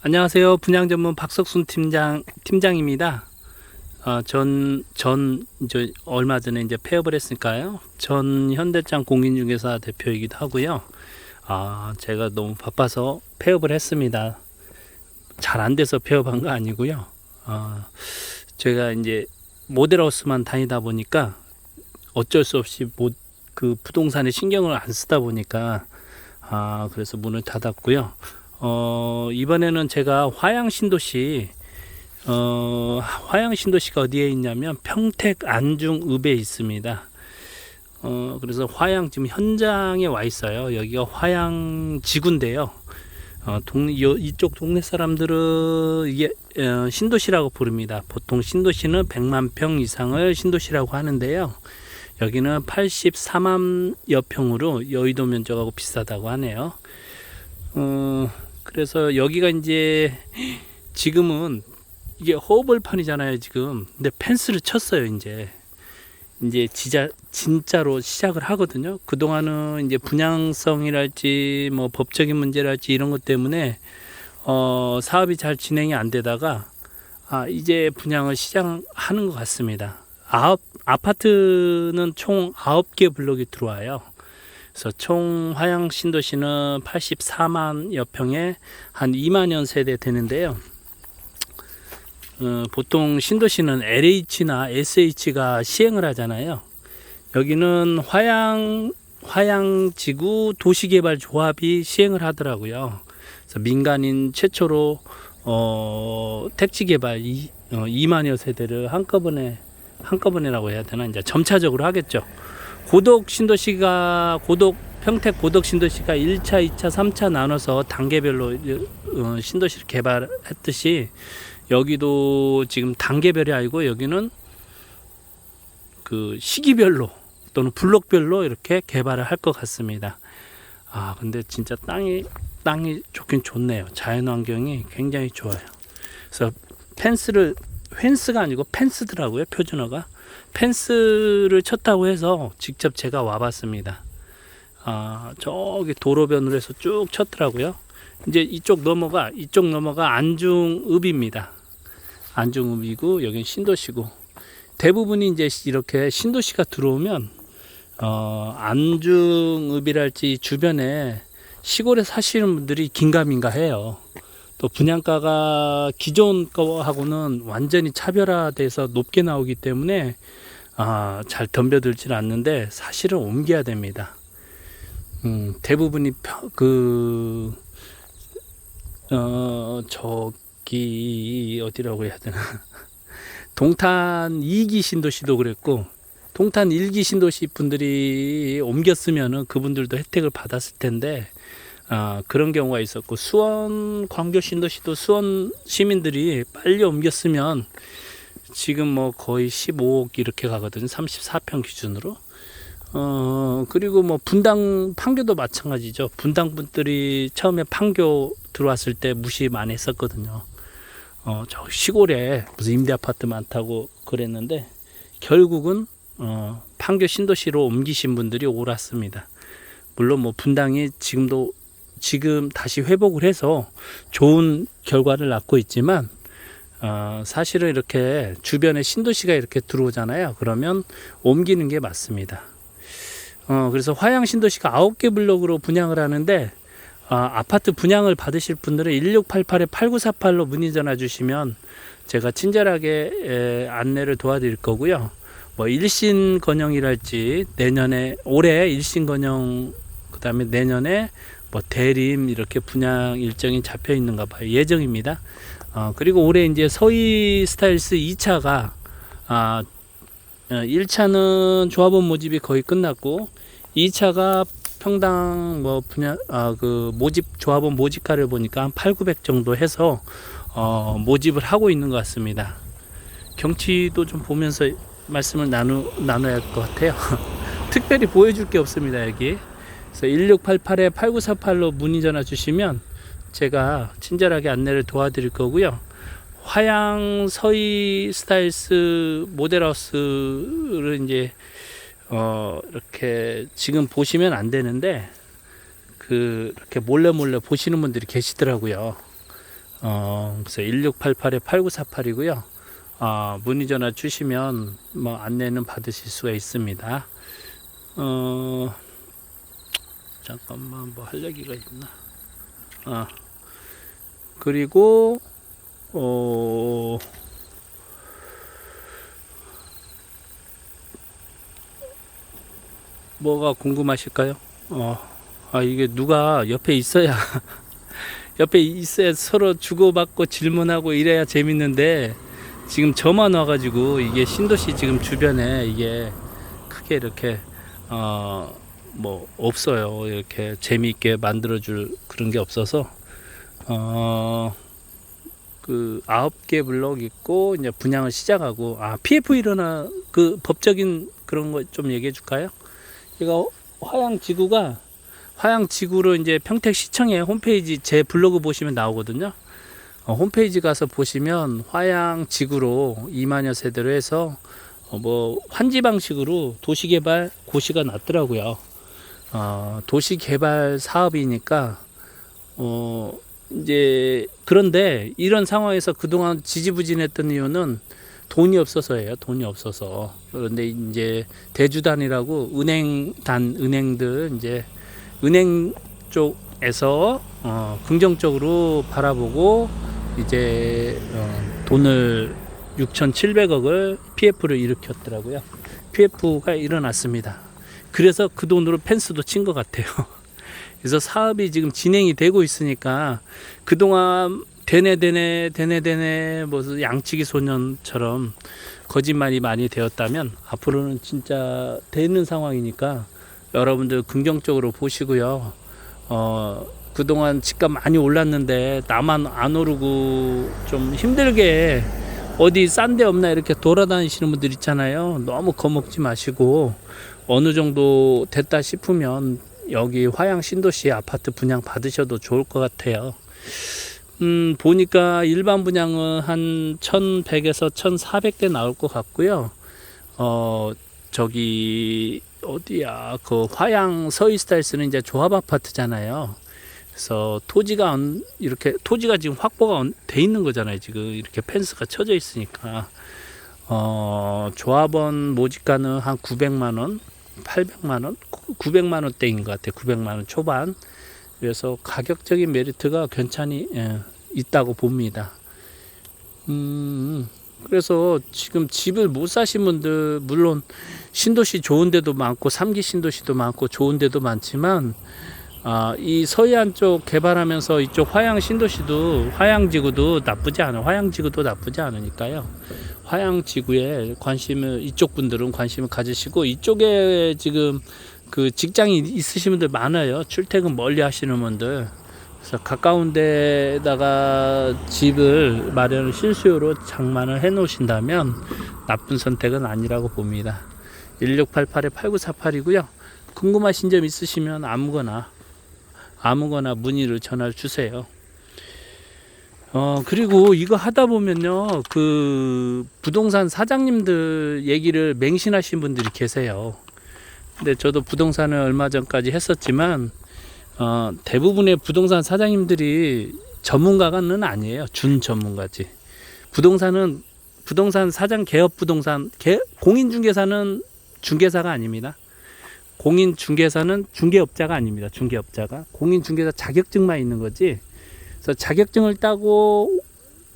안녕하세요. 분양 전문 박석순 팀장 팀장입니다. 어, 전, 전, 이제 얼마 전에 이제 폐업을 했으니까요. 전 현대장 공인중개사 대표이기도 하고요. 아, 제가 너무 바빠서 폐업을 했습니다. 잘 안 돼서 폐업한 거 아니고요. 어, 제가 이제 모델하우스만 다니다 보니까 어쩔 수 없이 못, 그 부동산에 신경을 안 쓰다 보니까 아, 그래서 문을 닫았고요. 어, 이번에는 제가 화양 신도시 어, 화양 신도시가 어디에 있냐면 평택 안중읍에 있습니다. 어, 그래서 화양 지금 현장에 와 있어요. 여기가 화양 지구인데요. 어, 동, 요, 이쪽 동네 사람들은 이게 어, 신도시라고 부릅니다. 보통 신도시는 100만 평 이상을 신도시라고 하는데요. 여기는 84만여 평으로 여의도 면적하고 비슷하다고 하네요. 어, 그래서 여기가 이제 지금은 이게 허벌판이잖아요, 지금. 근데 펜스를 쳤어요, 이제. 이제 진짜, 진짜로 시작을 하거든요. 그동안은 이제 분양성이랄지 뭐 법적인 문제랄지 이런 것 때문에 어, 사업이 잘 진행이 안 되다가 아, 이제 분양을 시작하는 것 같습니다. 아홉, 아파트는 총 9개 블록이 들어와요. 그래서 총 화양 신도시는 84만 여 평에 한 2만여 세대 되는데요. 어, 보통 신도시는 LH나 SH가 시행을 하잖아요. 여기는 화양 화양지구 도시개발조합이 시행을 하더라고요. 그래서 민간인 최초로 어, 택지개발 이, 어, 2만여 세대를 한꺼번에 한꺼번에라고 해야 되나 이제 점차적으로 하겠죠. 고덕 신도시가 고덕 평택 고덕 신도시가 1차, 2차, 3차 나눠서 단계별로 어, 신도시를 개발했듯이 여기도 지금 단계별이 아니고 여기는 그 시기별로 또는 블록별로 이렇게 개발을 할 것 같습니다. 아 근데 진짜 땅이 땅이 좋긴 좋네요. 자연 환경이 굉장히 좋아요. 그래서 펜스를 펜스가 아니고 펜스더라고요 표준어가 펜스를 쳤다고 해서 직접 제가 와봤습니다. 아 저기 도로변으로 해서 쭉 쳤더라고요. 이제 이쪽 넘어가 이쪽 넘어가 안중읍입니다. 안중읍이고 여긴 신도시고 대부분이 이제 이렇게 신도시가 들어오면 어 안중읍이랄지 주변에 시골에 사시는 분들이 긴가민가 해요. 또 분양가가 기존 거하고는 완전히 차별화돼서 높게 나오기 때문에 아, 잘 덤벼들지는 않는데 사실은 옮겨야 됩니다. 음, 대부분이 펴- 그 어, 저기 어디라고 해야 되나? 동탄 2기 신도시도 그랬고 동탄 1기 신도시 분들이 옮겼으면은 그분들도 혜택을 받았을 텐데 아, 그런 경우가 있었고 수원 광교 신도시도 수원 시민들이 빨리 옮겼으면 지금 뭐 거의 15억 이렇게 가거든요. 34평 기준으로. 어, 그리고 뭐 분당 판교도 마찬가지죠. 분당 분들이 처음에 판교 들어왔을 때 무시 많이 했었거든요. 어, 저 시골에 무슨 임대 아파트 많다고 그랬는데 결국은 어, 판교 신도시로 옮기신 분들이 옳았습니다. 물론 뭐 분당이 지금도 지금 다시 회복을 해서 좋은 결과를 낳고 있지만 어, 사실은 이렇게 주변에 신도시가 이렇게 들어오잖아요. 그러면 옮기는 게 맞습니다. 어, 그래서 화양 신도시가 9개 블록으로 분양을 하는데 어, 아파트 분양을 받으실 분들은 1688-8948로 문의 전화 주시면 제가 친절하게 에, 안내를 도와드릴 거고요. 뭐 일신 건영이랄지 내년에 올해 일신 건영 그다음에 내년에 뭐 대림 이렇게 분양 일정이 잡혀 있는가 봐요. 예정입니다. 어, 그리고 올해 이제 서희 스타일스 2차가 아, 어, 1차는 조합원 모집이 거의 끝났고 2차가 평당 뭐 분야 아 그 모집 조합원 모집가를 보니까 한 8, 900 정도 해서 어, 모집을 하고 있는 것 같습니다. 경치도 좀 보면서 말씀을 나누 나눠야 할 것 같아요. 특별히 보여줄 게 없습니다 여기. 그래서 1688에 8948로 문의 전화 주시면 제가 친절하게 안내를 도와드릴 거고요. 화양 서희 스타일스 모델하우스를 이제 어 이렇게 지금 보시면 안 되는데 그 이렇게 몰래 몰래 보시는 분들이 계시더라고요. 어, 그래서 1688에 8948이고요. 아, 문의 전화 주시면 뭐 안내는 받으실 수가 있습니다. 어, 잠깐만 뭐 할 얘기가 있나? 아, 그리고 어, 뭐가 궁금하실까요? 어, 아 이게 누가 옆에 있어야 옆에 있어야 서로 주고받고 질문하고 이래야 재밌는데 지금 저만 와가지고 이게 신도시 지금 주변에 이게 크게 이렇게 어 뭐 없어요 이렇게 재미있게 만들어줄 그런 게 없어서 어 그 아홉 개 블럭 있고 이제 분양을 시작하고 아 PF 일어나 그 법적인 그런 거 좀 얘기해 줄까요? 이거 화양 지구가 화양 지구로 이제 평택 시청의 홈페이지 제 블로그 보시면 나오거든요. 어, 홈페이지 가서 보시면 화양 지구로 2만여 세대로 해서 어, 뭐 환지 방식으로 도시개발 고시가 났더라고요. 어, 도시 개발 사업이니까 어, 이제 그런데 이런 상황에서 그동안 지지부진했던 이유는 돈이 없어서예요. 돈이 없어서. 그런데 이제 대주단이라고 은행단 은행들 이제 은행 쪽에서 어, 긍정적으로 바라보고 이제 어, 돈을 6,700억을 PF를 일으켰더라고요. PF가 일어났습니다. 그래서 그 돈으로 펜스도 친 것 같아요. 그래서 사업이 지금 진행이 되고 있으니까 그동안 되네 되네 되네 되네 무슨 양치기 소년처럼 거짓말이 많이 되었다면 앞으로는 진짜 되는 상황이니까 여러분들 긍정적으로 보시고요. 어, 그동안 집값 많이 올랐는데 나만 안 오르고 좀 힘들게 어디 싼 데 없나 이렇게 돌아다니시는 분들 있잖아요. 너무 겁먹지 마시고 어느 정도 됐다 싶으면 여기 화양 신도시 아파트 분양 받으셔도 좋을 것 같아요. 음, 보니까 일반 분양은 한 1100에서 1400대 나올 것 같고요. 어, 저기, 어디야, 그 화양 서이스타일스는 이제 조합 아파트잖아요. 그래서 토지가 안- 이렇게, 토지가 지금 확보가 안- 돼 있는 거잖아요. 지금 이렇게 펜스가 쳐져 있으니까. 어, 조합원 모집가는 한 900만 원, 800만 원, 900만 원대인 것 같아요. 900만 원 초반. 그래서 가격적인 메리트가 괜찮이 예, 있다고 봅니다. 음, 그래서 지금 집을 못 사신 분들 물론 신도시 좋은 데도 많고 삼기 신도시도 많고 좋은 데도 많지만 아, 이 서해안 쪽 개발하면서 이쪽 화양 신도시도 화양 지구도 나쁘지 않아. 화양 지구도 나쁘지 않으니까요. 화양 지구에 관심을 이쪽 분들은 관심을 가지시고 이쪽에 지금 그 직장이 있으신 분들 많아요. 출퇴근 멀리 하시는 분들. 그래서 가까운 데다가 집을 마련을 실수요로 장만을 해 놓으신다면 나쁜 선택은 아니라고 봅니다. 1688에 8948이고요. 궁금하신 점 있으시면 아무거나 아무거나 문의를 전화 주세요. 어, 그리고 이거 하다 보면요. 그 부동산 사장님들 얘기를 맹신하신 분들이 계세요. 근데 저도 부동산을 얼마 전까지 했었지만 어, 대부분의 부동산 사장님들이 전문가는 아니에요. 준 전문가지. 부동산은 부동산 사장 개업 부동산 개, 공인중개사는 중개사가 아닙니다. 공인중개사는 중개업자가 아닙니다. 중개업자가 공인중개사 자격증만 있는 거지. 그래서 자격증을 따고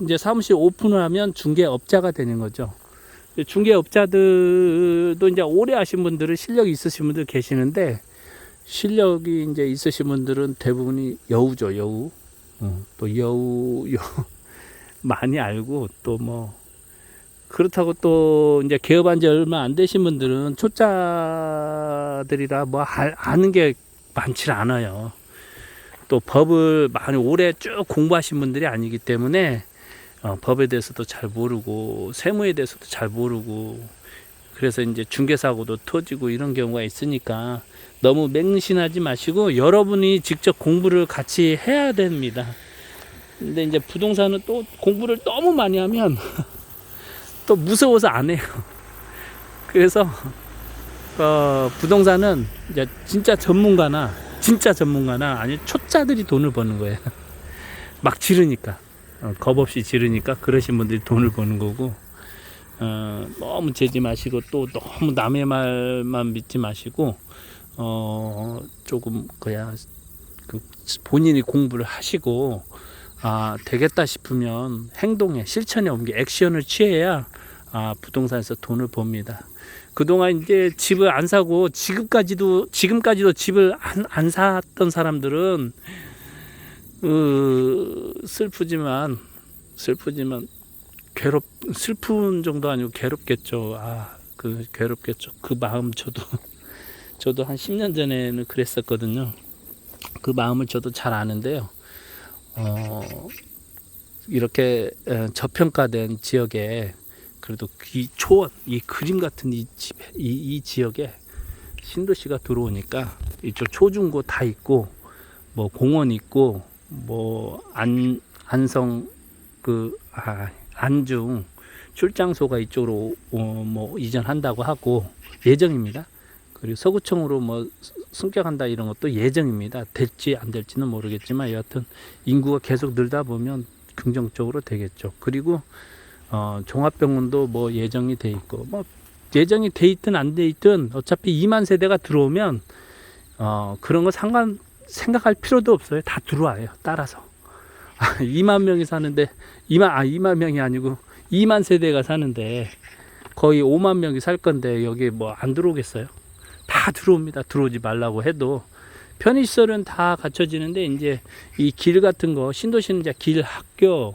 이제 사무실 오픈을 하면 중개업자가 되는 거죠. 중개업자들도 이제 오래 하신 분들은 실력이 있으신 분들 계시는데 실력이 이제 있으신 분들은 대부분이 여우죠 여우 어, 또 여우 여 많이 알고 또 뭐 그렇다고 또 이제 개업한 지 얼마 안 되신 분들은 초짜들이라 뭐 알- 아는 게 많지 않아요 또 법을 많이 오래 쭉 공부하신 분들이 아니기 때문에 어, 법에 대해서도 잘 모르고 세무에 대해서도 잘 모르고 그래서 이제 중개사고도 터지고 이런 경우가 있으니까 너무 맹신하지 마시고 여러분이 직접 공부를 같이 해야 됩니다. 근데 이제 부동산은 또 공부를 너무 많이 하면 또 무서워서 안 해요. 그래서 어, 부동산은 이제 진짜 전문가나 진짜 전문가나 아니 초짜들이 돈을 버는 거예요. 막 지르니까. 어, 겁 없이 지르니까 그러신 분들이 돈을 버는 거고 어, 너무 재지 마시고 또 너무 남의 말만 믿지 마시고 어, 조금 그야 그 본인이 공부를 하시고 아 되겠다 싶으면 행동에 실천에 옮겨 액션을 취해야 아 부동산에서 돈을 법니다. 그동안 이제 집을 안 사고 지금까지도 지금까지도 집을 안, 안 샀던 사람들은 으, 슬프지만 슬프지만 괴롭 슬픈 정도 아니고 괴롭겠죠. 아 그 괴롭겠죠. 그 마음 저도 저도 한 10년 전에는 그랬었거든요. 그 마음을 저도 잘 아는데요. 어, 이렇게 에, 저평가된 지역에 그래도 이 초원, 이 그림 같은 이 집에, 이, 이 지역에 신도시가 들어오니까 이쪽 초중고 다 있고 뭐 공원 있고 뭐 안 안성 그 아, 안중 출장소가 이쪽으로 어, 뭐 이전한다고 하고 예정입니다. 그리고 서구청으로 뭐 승격한다 이런 것도 예정입니다. 될지 안 될지는 모르겠지만 여하튼 인구가 계속 늘다 보면 긍정적으로 되겠죠. 그리고 어, 종합병원도 뭐 예정이 돼 있고 뭐 예정이 돼 있든 안 돼 있든 어차피 2만 세대가 들어오면 어, 그런 거 상관 생각할 필요도 없어요. 다 들어와요. 따라서. 아, 2만 명이 사는데 2만 아 2만 명이 아니고 2만 세대가 사는데 거의 5만 명이 살 건데 여기 뭐 안 들어오겠어요? 다 들어옵니다. 들어오지 말라고 해도 편의시설은 다 갖춰지는데 이제 이 길 같은 거 신도시는 이제 길 학교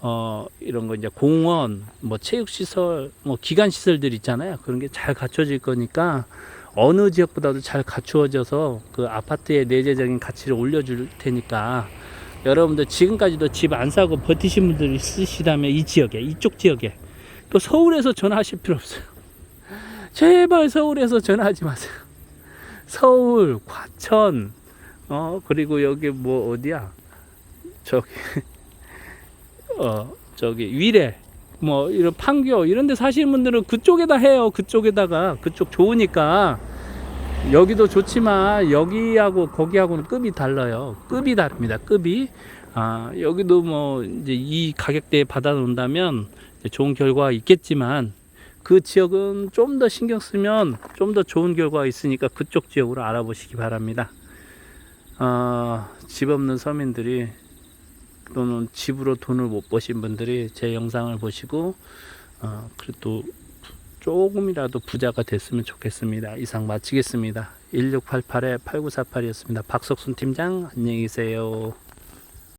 어 이런 거 이제 공원 뭐 체육시설 뭐 기관시설들 있잖아요. 그런 게 잘 갖춰질 거니까 어느 지역보다도 잘 갖추어져서 그 아파트의 내재적인 가치를 올려줄 테니까 여러분들 지금까지도 집 안 사고 버티신 분들 있으시다면 이 지역에 이쪽 지역에 또 서울에서 전화하실 필요 없어요. 제발 서울에서 전화하지 마세요. 서울, 과천, 어 그리고 여기 뭐 어디야? 저기 어 저기 위례 뭐 이런 판교 이런 데 사시는 분들은 그쪽에다 해요. 그쪽에다가 그쪽 좋으니까 여기도 좋지만 여기하고 거기하고는 급이 달라요. 급이 다릅니다. 급이 아 여기도 뭐 이제 이 가격대에 받아 놓는다면 좋은 결과가 있겠지만 그 지역은 좀 더 신경 쓰면 좀 더 좋은 결과가 있으니까 그쪽 지역으로 알아보시기 바랍니다. 아, 집 없는 서민들이 또는 집으로 돈을 못 버신 분들이 제 영상을 보시고 어, 그래도 조금이라도 부자가 됐으면 좋겠습니다. 이상 마치겠습니다. 1688-8948이었습니다. 박석순 팀장 안녕히 계세요.